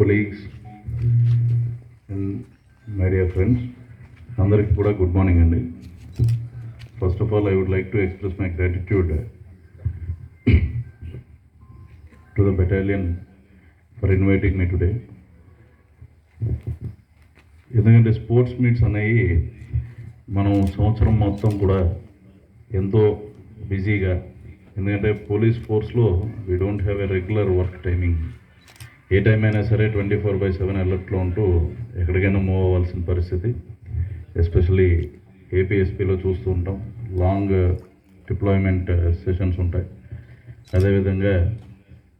Colleagues and my dear friends అందరికీ కూడా good morning అండి. First of all I would like to express my gratitude to the battalion for inviting me today ఎందుకంటే sports meets అనేవి మనం సంవత్సరం మొత్తం కూడా ఎంతో బిజీగా ఎందుకంటే police ఫోర్స్లో we don't have a regular work timing A time అయినా సరే ట్వంటీ ఫోర్ బై సెవెన్ అలర్ట్లో ఉంటూ ఎక్కడికైనా మూవ్ అవ్వాల్సిన పరిస్థితి. ఎస్పెషలీ ఏపీఎస్పీలో చూస్తూ ఉంటాం. లాంగ్ డిప్లాయ్మెంట్ సెషన్స్ ఉంటాయి. అదేవిధంగా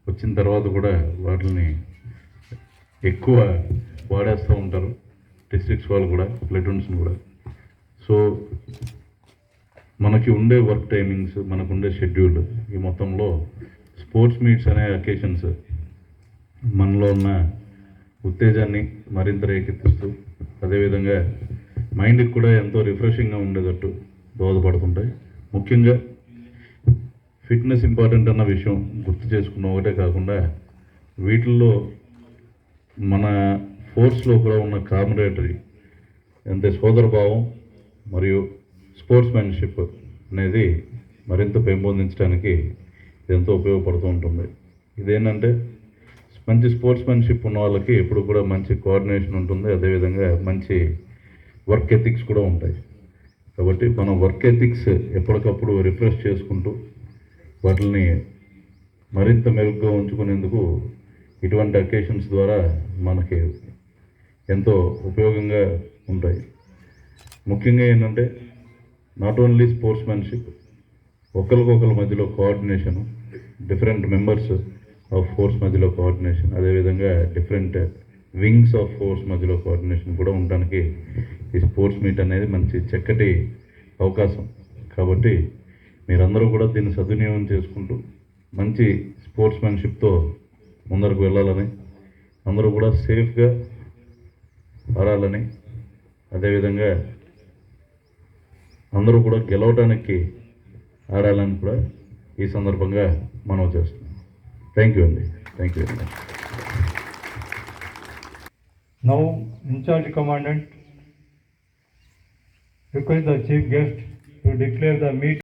వచ్చిన తర్వాత కూడా వాటిని ఎక్కువ వాడేస్తూ ఉంటారు. డిస్ట్రిక్ట్స్ వాళ్ళు కూడా ప్లెటూన్స్ని కూడా. సో మనకి ఉండే వర్క్ టైమింగ్స్ మనకు ఉండే షెడ్యూల్ ఈ మొత్తంలో స్పోర్ట్స్ మీట్స్ అనే అకేషన్స్ మనలో ఉన్న ఉత్తేజాన్ని మరింత రేకెత్తిస్తూ అదేవిధంగా మైండ్కి కూడా ఎంతో రిఫ్రెషింగ్గా ఉండేటట్టు దోహదపడుతుంటాయి ముఖ్యంగా ఫిట్నెస్ ఇంపార్టెంట్ అన్న విషయం గుర్తు చేసుకున్న ఒకటే కాకుండా వీటిల్లో మన ఫోర్స్లో కూడా ఉన్న కామరేటరీ అంటే సోదరభావం మరియు స్పోర్ట్స్ మ్యాన్షిప్ అనేది మరింత పెంపొందించడానికి ఎంతో ఉపయోగపడుతూ ఉంటుంది. ఇదేంటంటే మంచి స్పోర్ట్స్ మ్యాన్షిప్ ఉన్న వాళ్ళకి ఎప్పుడు కూడా మంచి కోఆర్డినేషన్ ఉంటుంది. అదేవిధంగా మంచి వర్క్ ఎథిక్స్ కూడా ఉంటాయి. కాబట్టి మన వర్క్ ఎథిక్స్ ఎప్పటికప్పుడు రిఫ్రెష్ చేసుకుంటూ వాటిని మరింత మెరుగ్గా ఉంచుకునేందుకు ఇటువంటి అకేషన్స్ ద్వారా మనకి ఎంతో ఉపయోగంగా ఉంటాయి. ముఖ్యంగా ఏంటంటే నాట్ ఓన్లీ స్పోర్ట్స్ మ్యాన్షిప్ ఒకరికొకరి మధ్యలో కోఆర్డినేషన్ డిఫరెంట్ మెంబర్స్ ఫోర్స్ మధ్యలో కోఆర్డినేషన్ అదేవిధంగా డిఫరెంట్ వింగ్స్ ఆఫ్ ఫోర్స్ మధ్యలో కోఆర్డినేషన్ కూడా ఉండడానికి ఈ స్పోర్ట్స్ మీట్ అనేది మంచి చక్కటి అవకాశం. కాబట్టి మీరందరూ కూడా దీన్ని సద్వినియోగం చేసుకుంటూ మంచి స్పోర్ట్స్ మ్యాన్షిప్తో ముందరకు వెళ్ళాలని అందరూ కూడా సేఫ్గా ఆడాలని అదేవిధంగా అందరూ కూడా గెలవడానికి ఆడాలని కూడా ఈ సందర్భంగా మనం చేస్తాం థ్యాంక్ యూ అండి thank you very much Now, in charge commandant request the chief guest to declare the meet